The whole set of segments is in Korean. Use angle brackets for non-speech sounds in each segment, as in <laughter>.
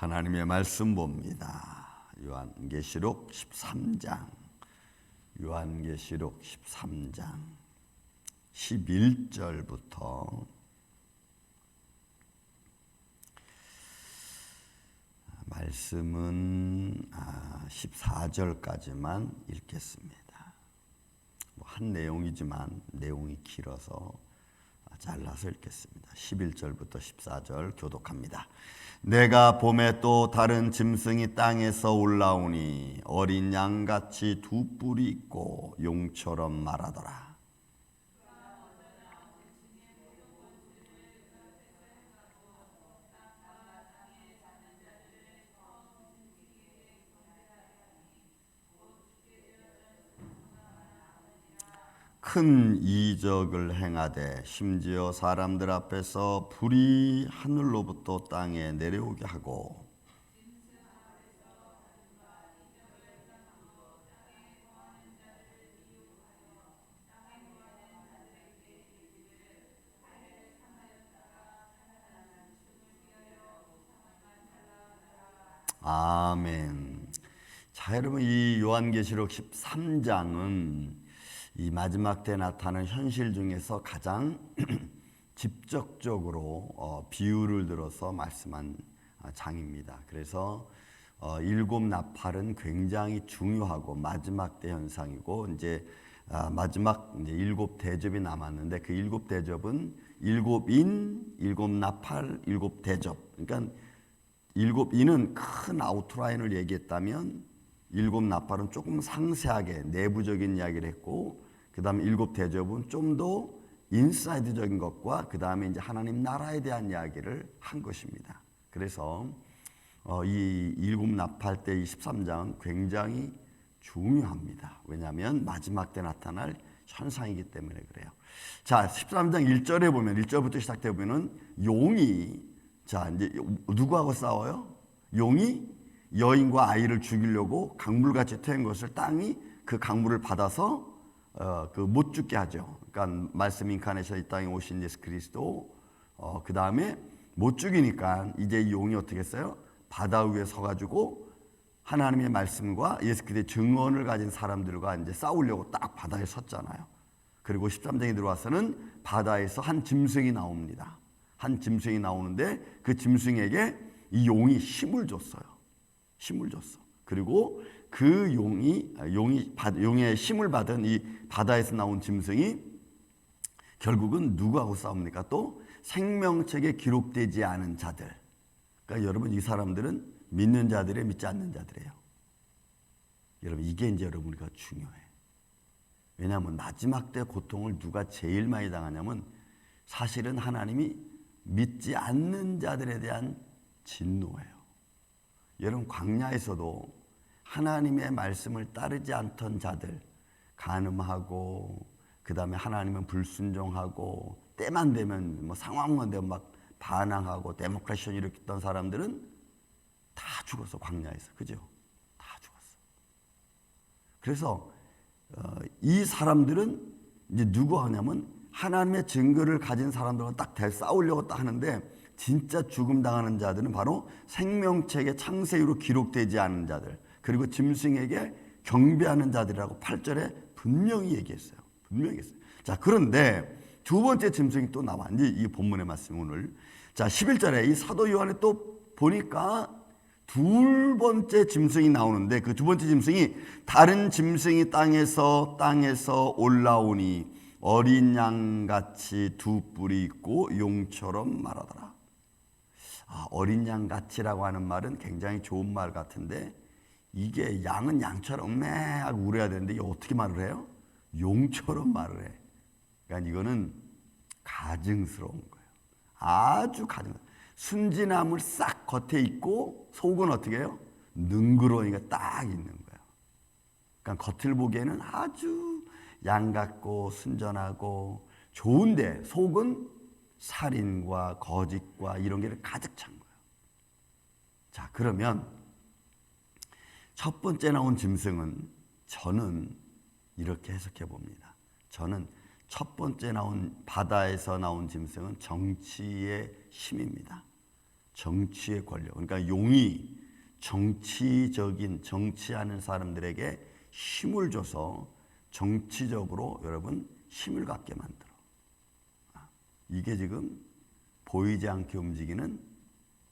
하나님의 말씀 봅니다. 요한계시록 13장. 요한계시록 13장 11절부터 말씀은 14절까지만 아, 읽겠습니다. 뭐한 내용이지만 내용이 길어서 잘라서 읽겠습니다. 11절부터 14절 교독합니다. 내가 봄에 또 다른 짐승이 땅에서 올라오니 어린 양같이 두 뿔이 있고 용처럼 말하더라. 큰 이적을 행하되 심지어 사람들 앞에서 불이 하늘로부터 땅에 내려오게 하고 아멘. 자, 여러분 이 요한계시록 13장은 이 마지막 때 나타나는 현실 중에서 가장 <clears throat> 직접적으로 어, 비유를 들어서 말씀한 어, 장입니다. 그래서 어, 일곱 나팔은 굉장히 중요하고 마지막 때 현상이고 이제 아, 마지막 이제 일곱 대접이 남았는데 그 일곱 대접은 일곱 인, 일곱 나팔, 일곱 대접. 그러니까 일곱 인은 큰 아우트라인을 얘기했다면 일곱 나팔은 조금 상세하게 내부적인 이야기를 했고 그 다음에 일곱 대접은 좀 더 인사이드적인 것과 그 다음에 이제 하나님 나라에 대한 이야기를 한 것입니다. 그래서 어, 이 일곱 나팔 때이 13장은 굉장히 중요합니다. 왜냐하면 마지막 때 나타날 현상이기 때문에 그래요. 자, 13장 1절에 보면 1절부터 시작돼 보면은 용이 자, 이제 누구하고 싸워요? 용이 여인과 아이를 죽이려고 강물같이 태운 것을 땅이 그 강물을 받아서 어, 그 못 죽게 하죠. 그러니까 말씀 인카네이션 이 땅에 오신 예수 그리스도 어, 그 다음에 못 죽이니까 이제 이 용이 어떻게 했어요? 바다 위에 서가지고 하나님의 말씀과 예수 그리스도의 증언을 가진 사람들과 이제 싸우려고 딱 바다에 섰잖아요. 그리고 13장에 들어와서는 바다에서 한 짐승이 나옵니다. 한 짐승이 나오는데 그 짐승에게 이 용이 힘을 줬어요. 힘을 줬어. 그리고 그 용이 용이 용의 힘을 받은 이 바다에서 나온 짐승이 결국은 누구하고 싸웁니까? 또 생명책에 기록되지 않은 자들. 그러니까 여러분 이 사람들은 믿는 자들에 믿지 않는 자들이에요. 여러분 이게 이제 여러분 우리가 중요해. 왜냐하면 마지막 때 고통을 누가 제일 많이 당하냐면 사실은 하나님이 믿지 않는 자들에 대한 진노예요. 여러분 광야에서도 하나님의 말씀을 따르지 않던 자들 간음하고 그 다음에 하나님은 불순종하고 때만 되면 뭐 상황만 되면 막 반항하고 데모크라시를 일으켰던 사람들은 다 죽었어 광야에서 그죠? 다 죽었어. 그래서 어, 이 사람들은 이제 누구 하냐면 하나님의 증거를 가진 사람들과 딱 싸우려고 딱 하는데 진짜 죽음 당하는 자들은 바로 생명책의 창세기로 기록되지 않은 자들 그리고 짐승에게 경배하는 자들이라고 8절에 분명히 얘기했어요. 분명히 했어요. 자, 그런데 두 번째 짐승이 또 나와. 이제 이 본문의 말씀 오늘. 자, 11절에 이 사도 요한에 또 보니까 둘 번째 짐승이 나오는데 그 두 번째 짐승이 다른 짐승이 땅에서 땅에서 올라오니 어린 양 같이 두 뿔이 있고 용처럼 말하더라. 아, 어린 양 같이라고 하는 말은 굉장히 좋은 말 같은데 이게 양은 양처럼 매 하고 울어야 되는데 이게 어떻게 말을 해요? 용처럼 말을 해. 그러니까 이거는 가증스러운 거예요. 아주 가증. 순진함을 싹 겉에 있고 속은 어떻게 해요? 능그러니까 딱 있는 거예요. 그러니까 겉을 보기에는 아주 양 같고 순전하고 좋은데 속은 살인과 거짓과 이런 게 가득 찬 거예요. 자, 그러면 첫 번째 나온 짐승은 저는 이렇게 해석해 봅니다. 저는 첫 번째 나온 바다에서 나온 짐승은 정치의 힘입니다. 정치의 권력. 그러니까 용이 정치적인 정치하는 사람들에게 힘을 줘서 정치적으로 여러분 힘을 갖게 만들어. 아, 이게 지금 보이지 않게 움직이는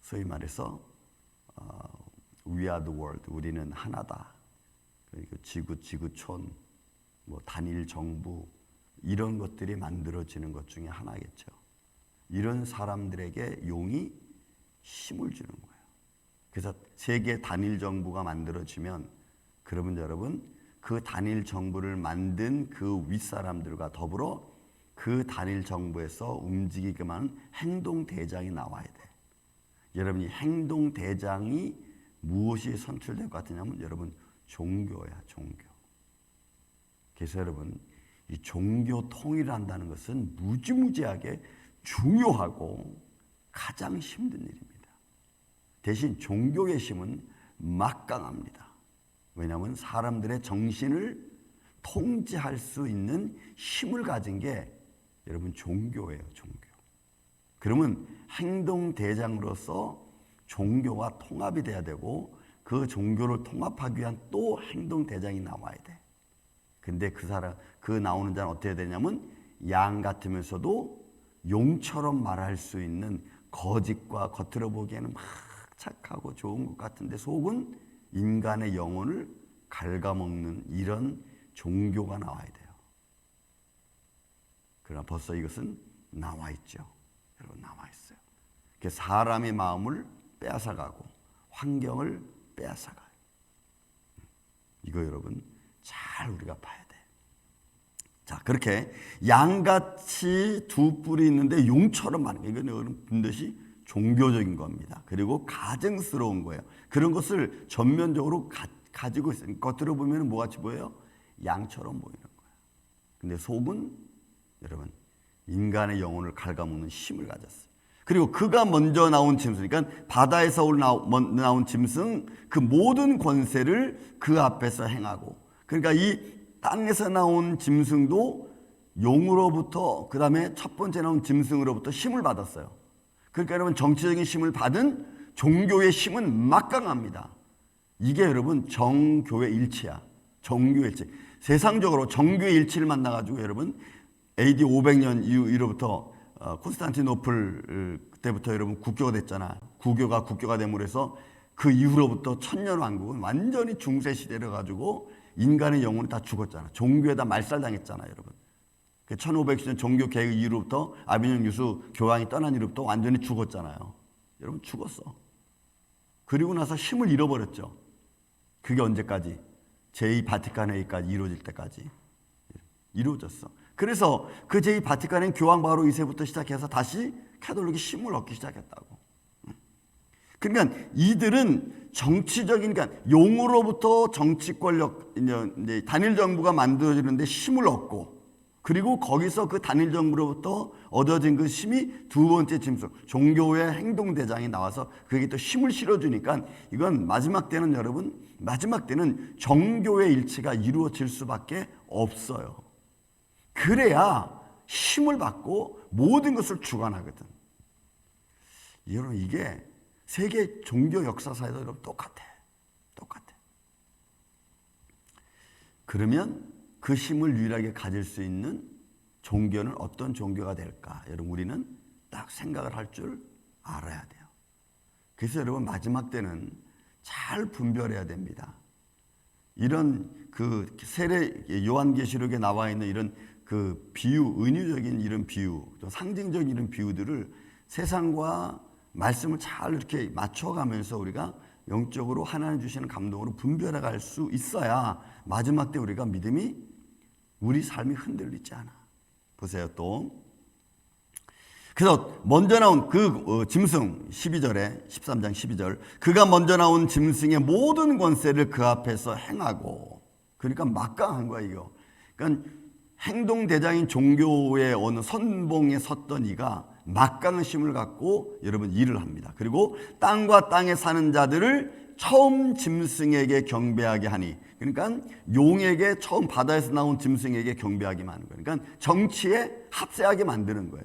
소위 말해서 어, We are the world. 우리는 하나다. 그러니까 지구, 지구촌, 뭐 단일 정부 이런 것들이 만들어지는 것 중에 하나겠죠. 이런 사람들에게 용이 힘을 주는 거예요. 그래서 세계 단일 정부가 만들어지면 그러면 여러분 그 단일 정부를 만든 그 윗사람들과 더불어 그 단일 정부에서 움직이게만 하는 행동 대장이 나와야 돼. 여러분 이 행동 대장이 무엇이 선출될 것 같으냐면 여러분 종교야 종교. 그래서 여러분 이 종교 통일한다는 것은 무지무지하게 중요하고 가장 힘든 일입니다. 대신 종교의 힘은 막강합니다. 왜냐하면 사람들의 정신을 통제할 수 있는 힘을 가진 게 여러분 종교예요, 종교. 그러면 행동 대장으로서 종교와 통합이 돼야 되고 그 종교를 통합하기 위한 또 행동 대장이 나와야 돼. 근데 그 사람 그 나오는 자는 어떻게 되냐면 양 같으면서도 용처럼 말할 수 있는 거짓과 겉으로 보기에는 막 착하고 좋은 것 같은데 속은 인간의 영혼을 갉아먹는 이런 종교가 나와야 돼요. 그러나 벌써 이것은 나와 있죠. 여러분 나와 있어요. 그 사람의 마음을 빼앗아가고 환경을 빼앗아가요. 이거 여러분 잘 우리가 봐야 돼. 자 그렇게 양같이 두 뿔이 있는데 용처럼 많은 거 이건 여러분 분듯이 종교적인 겁니다. 그리고 가증스러운 거예요. 그런 것을 전면적으로 가, 가지고 있어요. 겉으로 보면 뭐같이 보여요? 양처럼 보이는 거예요. 근데 속은 여러분 인간의 영혼을 갉아먹는 힘을 가졌어요. 그리고 그가 먼저 나온 짐승, 그러니까 바다에서 나온 짐승 그 모든 권세를 그 앞에서 행하고, 그러니까 이 땅에서 나온 짐승도 용으로부터 그 다음에 첫 번째 나온 짐승으로부터 힘을 받았어요. 그러니까 여러분 정치적인 힘을 받은 종교의 힘은 막강합니다. 이게 여러분 정교의 일치야. 정교의 일치. 세상적으로 정교의 일치를 만나가지고 여러분 AD 500년 이후로부터 어, 콘스탄티노플 때부터 여러분 국교가 됐잖아. 구교가 국교가 됨으로 해서 그 이후로부터 천년 왕국은 완전히 중세 시대를 가지고 인간의 영혼이 다 죽었잖아. 종교에다 말살당했잖아, 여러분. 1500년 종교 개혁 이후로부터 아비뇽 유수 교황이 떠난 이후로부터 완전히 죽었잖아요. 여러분 죽었어. 그리고 나서 힘을 잃어버렸죠. 그게 언제까지? 제2 바티칸 회의까지 이루어질 때까지 이루어졌어. 그래서 그 제2 바티칸 회 교황 바로 2세부터 시작해서 다시 캐톨릭이 힘을 얻기 시작했다고. 그러니까 이들은 정치적인 그러니까 용으로부터 정치 권력 이제 단일 정부가 만들어지는데 힘을 얻고 그리고 거기서 그 단일 정부로부터 얻어진 그 힘이 두 번째 짐승 종교의 행동 대장이 나와서 그게 또 힘을 실어주니까 이건 마지막 때는 여러분 마지막 때는 정교의 일치가 이루어질 수밖에 없어요. 그래야 힘을 받고 모든 것을 주관하거든. 여러분 이게 세계 종교 역사사에도 여러분 똑같아. 똑같아. 그러면 그 힘을 유일하게 가질 수 있는 종교는 어떤 종교가 될까? 여러분 우리는 딱 생각을 할 줄 알아야 돼요. 그래서 여러분 마지막 때는 잘 분별해야 됩니다. 이런 그 세례 요한계시록에 나와 있는 이런 그 비유, 은유적인 이런 비유, 상징적인 이런 비유들을 세상과 말씀을 잘 이렇게 맞춰가면서 우리가 영적으로 하나님 주시는 감동으로 분별해 갈 수 있어야 마지막 때 우리가 믿음이 우리 삶이 흔들리지 않아. 보세요, 또. 그래서 먼저 나온 그 어, 짐승 12절에 13장 12절 그가 먼저 나온 짐승의 모든 권세를 그 앞에서 행하고 그러니까 막강한 거야 이거. 그러니까 행동 대장인 종교의 어느 선봉에 섰던 이가 막강한 힘을 갖고 여러분 일을 합니다. 그리고 땅과 땅에 사는 자들을 처음 짐승에게 경배하게 하니 그러니까 용에게 처음 바다에서 나온 짐승에게 경배하게 하는 거예요. 그러니까 정치에 합세하게 만드는 거예요.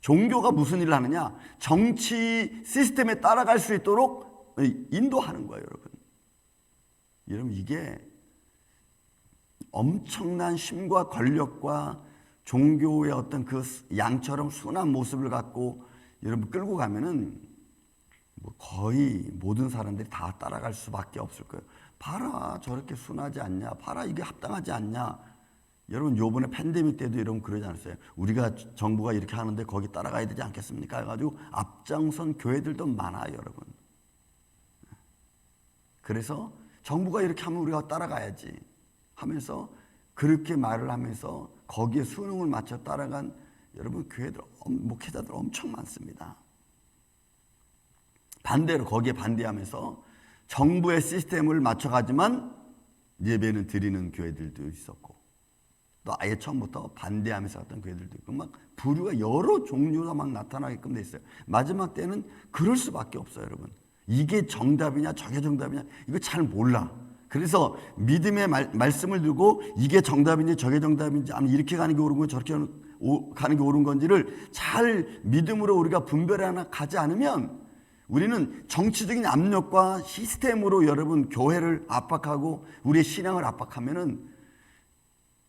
종교가 무슨 일을 하느냐? 정치 시스템에 따라갈 수 있도록 인도하는 거예요, 여러분. 여러분 이게 엄청난 힘과 권력과 종교의 어떤 그 양처럼 순한 모습을 갖고 여러분 끌고 가면은 뭐 거의 모든 사람들이 다 따라갈 수밖에 없을 거예요. 봐라 저렇게 순하지 않냐? 봐라 이게 합당하지 않냐? 여러분 요번에 팬데믹 때도 여러분 그러지 않았어요? 우리가 정부가 이렇게 하는데 거기 따라가야 되지 않겠습니까? 해가지고 앞장선 교회들도 많아요, 여러분. 그래서 정부가 이렇게 하면 우리가 따라가야지 하면서 그렇게 말을 하면서 거기에 수능을 맞춰 따라간 여러분 교회들 목회자들 엄청 많습니다. 반대로 거기에 반대하면서 정부의 시스템을 맞춰가지만 예배는 드리는 교회들도 있었고 또 아예 처음부터 반대하면서 갔던 교회들도 있고 막 부류가 여러 종류가 막 나타나게끔 돼 있어요. 마지막 때는 그럴 수밖에 없어요, 여러분. 이게 정답이냐 저게 정답이냐 이거 잘 몰라. 그래서 믿음의 말, 말씀을 두고 이게 정답인지 저게 정답인지 이렇게 가는 게 옳은 거 저렇게 가는 게 옳은 건지를 잘 믿음으로 우리가 분별해 하나 가지 않으면 우리는 정치적인 압력과 시스템으로 여러분 교회를 압박하고 우리의 신앙을 압박하면은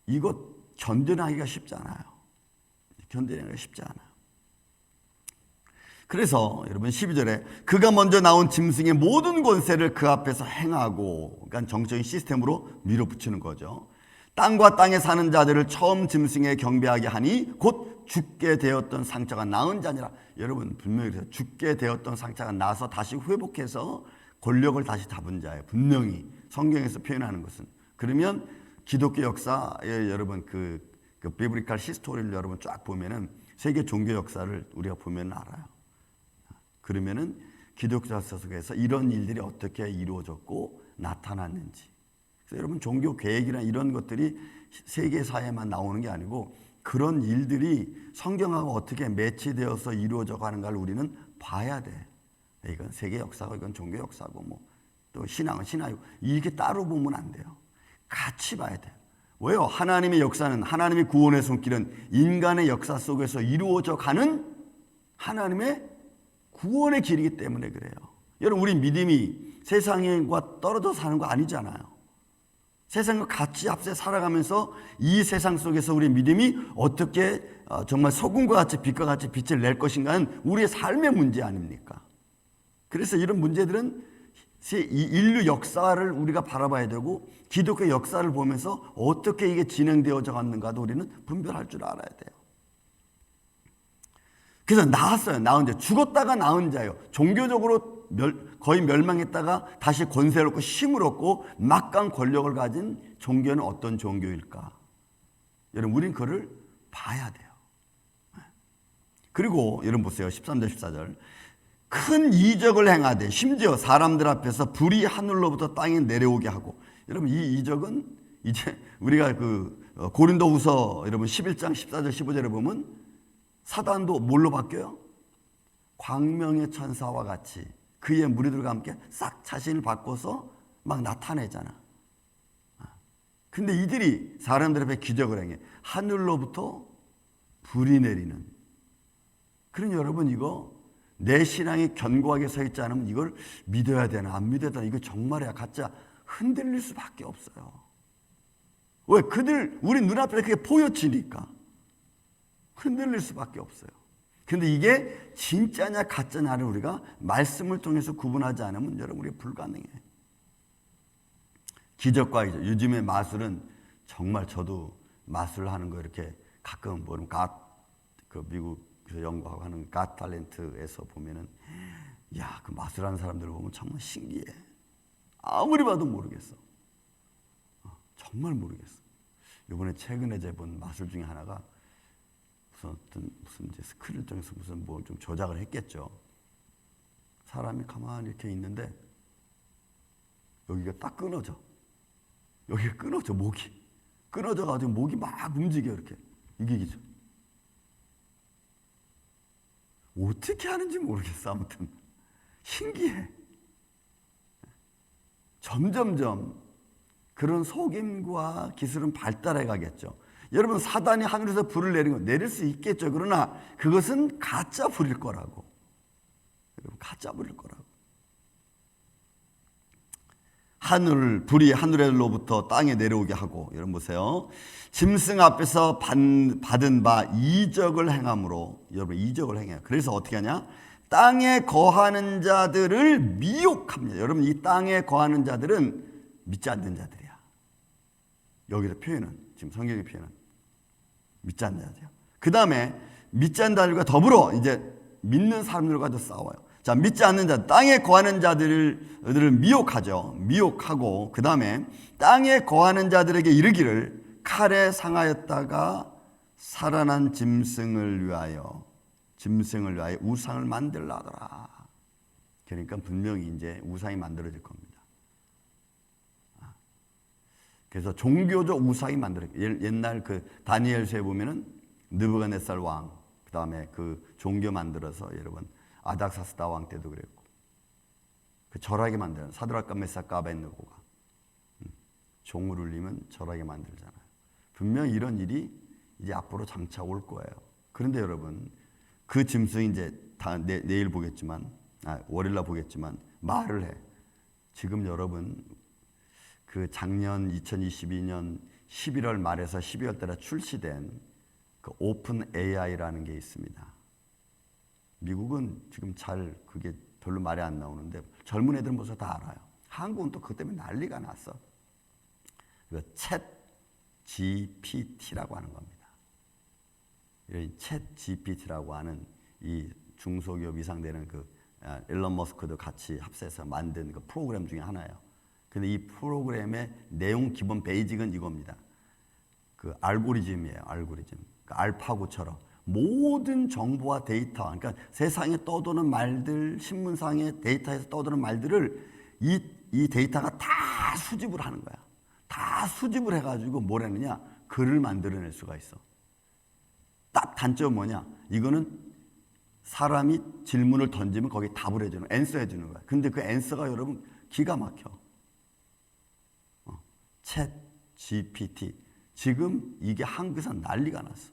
이것 견뎌내기가 쉽지 않아요. 견뎌내기가 쉽지 않아요. 그래서 여러분 12절에 그가 먼저 나온 짐승의 모든 권세를 그 앞에서 행하고 그러니까 정적인 시스템으로 밀어붙이는 거죠. 땅과 땅에 사는 자들을 처음 짐승에 경배하게 하니 곧 죽게 되었던 상처가 나은 자니라. 여러분 분명히 그래서 죽게 되었던 상처가 나서 다시 회복해서 권력을 다시 잡은 자예요. 분명히 성경에서 표현하는 것은 그러면 기독교 역사에 여러분 그, 그 비브리칼 히스토리를 여러분 쫙 보면은 세계 종교 역사를 우리가 보면 알아요. 그러면은 기독교 역사 속에서 이런 일들이 어떻게 이루어졌고 나타났는지. 그래서 여러분 종교 계획이나 이런 것들이 세계 사회만 나오는 게 아니고 그런 일들이 성경하고 어떻게 매치되어서 이루어져 가는가를 우리는 봐야 돼. 이건 세계 역사고 이건 종교 역사고 뭐 또 신앙은 신앙이고 이렇게 따로 보면 안 돼요. 같이 봐야 돼요. 왜요? 하나님의 역사는 하나님의 구원의 손길은 인간의 역사 속에서 이루어져 가는 하나님의 구원의 길이기 때문에 그래요. 여러분 우리 믿음이 세상과 떨어져 사는 거 아니잖아요. 세상과 같이 앞서 살아가면서 이 세상 속에서 우리 믿음이 어떻게 어, 정말 소금과 같이 빛과 같이 빛을 낼 것인가는 우리의 삶의 문제 아닙니까? 그래서 이런 문제들은 인류 역사를 우리가 바라봐야 되고 기독교 역사를 보면서 어떻게 이게 진행되어져 갔는가도 우리는 분별할 줄 알아야 돼요. 그래서 나왔어요. 나은 자. 죽었다가 나은 자예요. 종교적으로 멸, 거의 멸망했다가 다시 권세를 얻고 힘을 얻고 막강 권력을 가진 종교는 어떤 종교일까? 여러분, 우린 그를 봐야 돼요. 그리고 여러분 보세요. 13절, 14절. 큰 이적을 행하되 심지어 사람들 앞에서 불이 하늘로부터 땅에 내려오게 하고 여러분 이 이적은 이제 우리가 그 어, 고린도후서 여러분 11장 14절 15절에 보면 사단도 뭘로 바뀌어요? 광명의 천사와 같이 그의 무리들과 함께 싹 자신을 바꿔서 막 나타내잖아. 근데 이들이 사람들 앞에 기적을 행해. 하늘로부터 불이 내리는. 그런 여러분 이거 내 신앙이 견고하게 서 있지 않으면 이걸 믿어야 되나 안 믿어야 되나 이거 정말이야 가짜 흔들릴 수밖에 없어요. 왜? 그들 우리 눈앞에 그게 보여지니까 흔들릴 수밖에 없어요. 근데 이게 진짜냐 가짜냐를 우리가 말씀을 통해서 구분하지 않으면 여러분 우리 불가능해. 기적과 이제 요즘의 마술은 정말 저도 마술 하는 거 이렇게 가끔 보는 갓그 미국 연구하고 하는 갓 탤런트에서 보면은 야 그 마술하는 사람들 을 보면 정말 신기해. 아무리 봐도 모르겠어. 어, 정말 모르겠어. 이번에 최근에 제본 마술 중에 하나가 무슨 어떤 무슨 이제 스크린 통해서 무슨 뭐좀 조작을 했겠죠. 사람이 가만히 이렇게 있는데 여기가 딱 끊어져. 여기가 끊어져 목이 끊어져 가지고 목이 막 움직여 이렇게 이게 기죠. 어떻게 하는지 모르겠어 아무튼 신기해. 점점점 그런 속임과 기술은 발달해 가겠죠. 여러분 사단이 하늘에서 불을 내린 거 내릴 수 있겠죠. 그러나 그것은 가짜 불일 거라고. 여러분 가짜 불일 거라고. 하늘 불이 하늘로부터 땅에 내려오게 하고 여러분 보세요. 짐승 앞에서 받, 받은 바 이적을 행함으로 여러분 이적을 행해요. 그래서 어떻게 하냐? 땅에 거하는 자들을 미혹합니다. 여러분 이 땅에 거하는 자들은 믿지 않는 자들이야. 여기서 표현은 지금 성경의 표현은 믿지 않는 자들이야. 그 다음에 믿지 않는 자들과 더불어 이제 믿는 사람들과도 싸워요. 자, 믿지 않는 자, 땅에 거하는 자들을 미혹하죠. 미혹하고, 그 다음에 땅에 거하는 자들에게 이르기를 칼에 상하였다가 살아난 짐승을 위하여, 짐승을 위하여 우상을 만들라 하더라. 그러니까 분명히 이제 우상이 만들어질 겁니다. 아. 그래서 종교적 우상이 만들어 옛날 그 다니엘서에 보면은 느부갓네살 왕, 그 다음에 그 종교 만들어서 여러분 아닥사스다 왕 때도 그랬고 그 절하게 만드는 사드락과 메사카 아벤느고가 음, 종을 울리면 절하게 만들잖아요. 분명 이런 일이 이제 앞으로 장차 올 거예요. 그런데 여러분 그 짐승이 이제 다 내, 내일 보겠지만 아, 월요일날 보겠지만 말을 해. 지금 여러분 그 작년 2022년 11월 말에서 12월 달에 출시된 그 오픈 AI라는 게 있습니다. 미국은 지금 잘 그게 별로 말이 안 나오는데 젊은 애들은 벌써 다 알아요. 한국은 또 그것 때문에 난리가 났어. 그챗 GPT라고 하는 겁니다. 이챗 GPT라고 하는 이 중소기업 이상 되는 그 아, 일론 머스크도 같이 합세해서 만든 그 프로그램 중에 하나예요. 근데 이 프로그램의 내용 기본 베이직은 이겁니다. 그 알고리즘이에요. 알고리즘. 그 알파고처럼 모든 정보와 데이터, 그러니까 세상에 떠도는 말들, 신문상의 데이터에서 떠도는 말들을 이, 이 데이터가 다 수집을 하는 거야. 다 수집을 해가지고 뭘 했느냐? 글을 만들어낼 수가 있어. 딱 단점 뭐냐? 이거는 사람이 질문을 던지면 거기에 답을 해주는, 앤서 해주는 거야. 근데 그 앤서가 여러분 기가 막혀. 어, 챗 GPT. 지금 이게 한국에서 난리가 났어.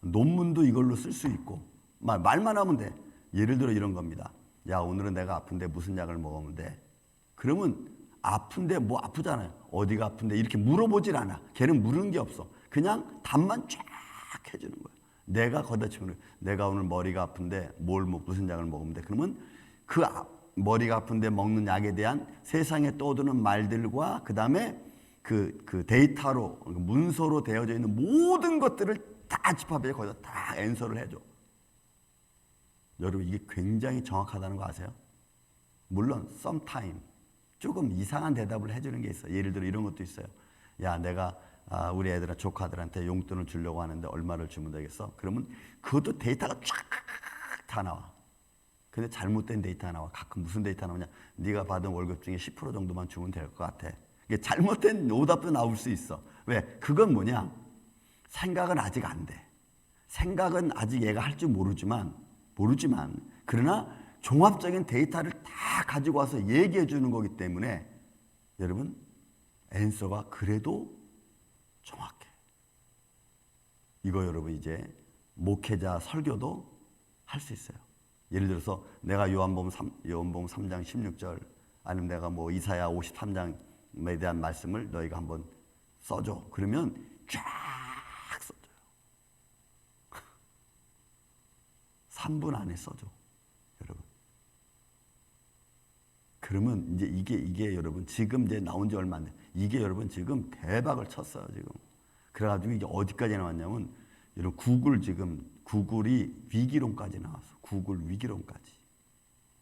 논문도 이걸로 쓸 수 있고 말, 말만 하면 돼. 예를 들어 이런 겁니다. 야 오늘은 내가 아픈데 무슨 약을 먹으면 돼? 그러면 아픈데 뭐 아프잖아요. 어디가 아픈데 이렇게 물어보질 않아. 걔는 물은 게 없어. 그냥 답만 쫙 해주는 거야. 내가 거다 치면 내가 오늘 머리가 아픈데 뭘 무슨 약을 먹으면 돼? 그러면 그 아, 머리가 아픈데 먹는 약에 대한 세상에 떠도는 말들과 그 다음에 그, 그 데이터로 문서로 되어져 있는 모든 것들을 다 집합해 거기다 다 앤서를 해줘. 여러분 이게 굉장히 정확하다는 거 아세요? 물론 sometime 조금 이상한 대답을 해주는 게 있어. 예를 들어 이런 것도 있어요. 야 내가 아, 우리 애들한 조카들한테 용돈을 주려고 하는데 얼마를 주면 되겠어? 그러면 그것도 데이터가 쫙다 나와. 근데 잘못된 데이터가 나와. 가끔 무슨 데이터 나오냐? 네가 받은 월급 중에 10% 정도만 주면 될 것 같아. 이게 잘못된 오답도 나올 수 있어. 왜? 그건 뭐냐? 생각은 아직 안 돼. 생각은 아직 얘가 할 줄 모르지만 모르지만 그러나 종합적인 데이터를 다 가지고 와서 얘기해 주는 거기 때문에 여러분 앤서가 그래도 정확해. 이거 여러분 이제 목회자 설교도 할 수 있어요. 예를 들어서 내가 요한복음 3, 요한복음 3장 16절 아니면 내가 뭐 이사야 53장에 대한 말씀을 너희가 한번 써줘. 그러면 쫙 3분 <laughs> 안에 써줘. 여러분. 그러면 이제 이게, 이게 여러분 지금 이제 나온 지 얼마 안 돼. 이게 여러분 지금 대박을 쳤어요, 지금. 그래가지고 이게 어디까지 나왔냐면 여러분 구글 지금 구글이 위기론까지 나왔어. 구글 위기론까지.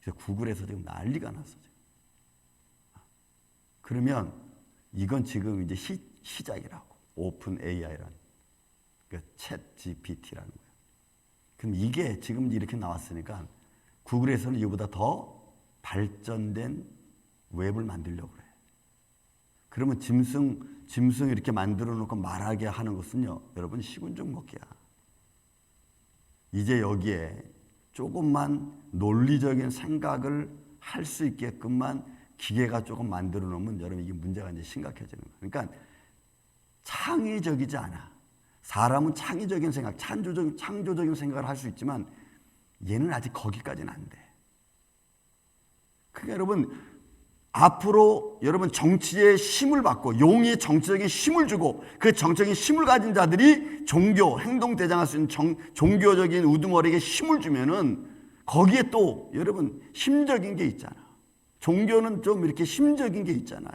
그래서 구글에서 지금 난리가 났어. 그러면 이건 지금 이제 시, 시작이라고. 오픈 AI라는. 그러니까 챗 GPT라는 거예요. 그럼 이게 지금 이렇게 나왔으니까 구글에서는 이보다 더 발전된 웹을 만들려고 그래. 그러면 짐승, 짐승 이렇게 만들어 놓고 말하게 하는 것은요, 여러분 시군종 먹기야. 이제 여기에 조금만 논리적인 생각을 할 수 있게끔만 기계가 조금 만들어 놓으면 여러분 이게 문제가 이제 심각해지는 거예요. 그러니까 창의적이지 않아. 사람은 창의적인 생각, 창조적인, 창조적인 생각을 할 수 있지만 얘는 아직 거기까지는 안 돼. 그러니까 여러분 앞으로 여러분 정치의 힘을 받고 용의 정치적인 힘을 주고 그 정치적인 힘을 가진 자들이 종교 행동 대장할 수 있는 정, 종교적인 우두머리에게 힘을 주면은 거기에 또 여러분 힘적인 게 있잖아. 종교는 좀 이렇게 힘적인 게 있잖아요.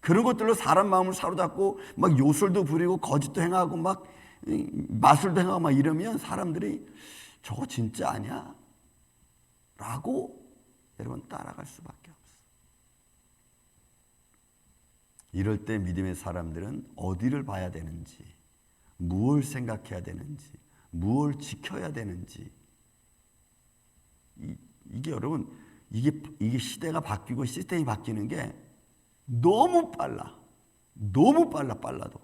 그런 것들로 사람 마음을 사로잡고 막 요술도 부리고 거짓도 행하고 막 이, 마술도 행하고 막 이러면 사람들이 저거 진짜 아니야? 라고 여러분 따라갈 수밖에 없어. 이럴 때 믿음의 사람들은 어디를 봐야 되는지, 무엇을 생각해야 되는지, 무엇을 지켜야 되는지. 이, 이게 여러분, 이게, 이게 시대가 바뀌고 시스템이 바뀌는 게 너무 빨라. 너무 빨라, 빨라도.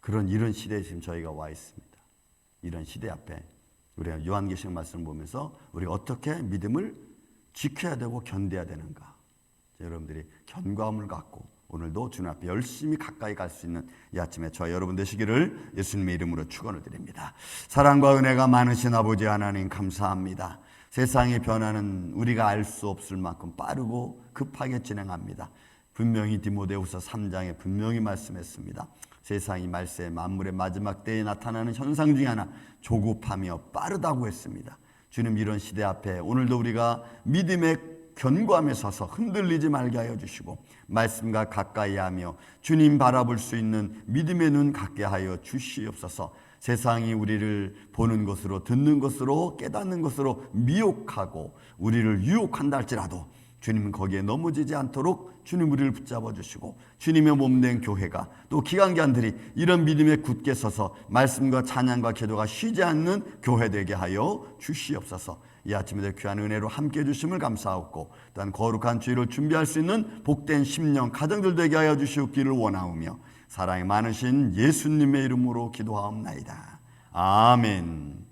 그런 이런 시대에 지금 저희가 와 있습니다. 이런 시대 앞에 우리가 요한계시록 말씀을 보면서 우리가 어떻게 믿음을 지켜야 되고 견뎌야 되는가. 여러분들이 견고함을 갖고 오늘도 주님 앞에 열심히 가까이 갈 수 있는 이 아침에 저와 여러분 되시기를 예수님의 이름으로 축원을 드립니다. 사랑과 은혜가 많으신 아버지 하나님 감사합니다. 세상의 변화는 우리가 알 수 없을 만큼 빠르고 급하게 진행합니다. 분명히 디모데후서 3장에 분명히 말씀했습니다. 세상이 말세 만물의 마지막 때에 나타나는 현상 중에 하나 조급하며 빠르다고 했습니다. 주님 이런 시대 앞에 오늘도 우리가 믿음의 견고함에 서서 흔들리지 말게 하여 주시고 말씀과 가까이 하며 주님 바라볼 수 있는 믿음의 눈 갖게 하여 주시옵소서. 세상이 우리를 보는 것으로 듣는 것으로 깨닫는 것으로 미혹하고 우리를 유혹한다 할지라도 주님은 거기에 넘어지지 않도록 주님 우리를 붙잡아 주시고 주님의 몸된 교회가 또 기관견들이 이런 믿음에 굳게 서서 말씀과 찬양과 기도가 쉬지 않는 교회 되게 하여 주시옵소서. 이 아침에 귀한 은혜로 함께 해주심을 감사하고 또한 거룩한 주의를 준비할 수 있는 복된 심령 가정들 되게 하여 주시옵기를 원하오며 사랑이 많으신 예수님의 이름으로 기도하옵나이다. 아멘.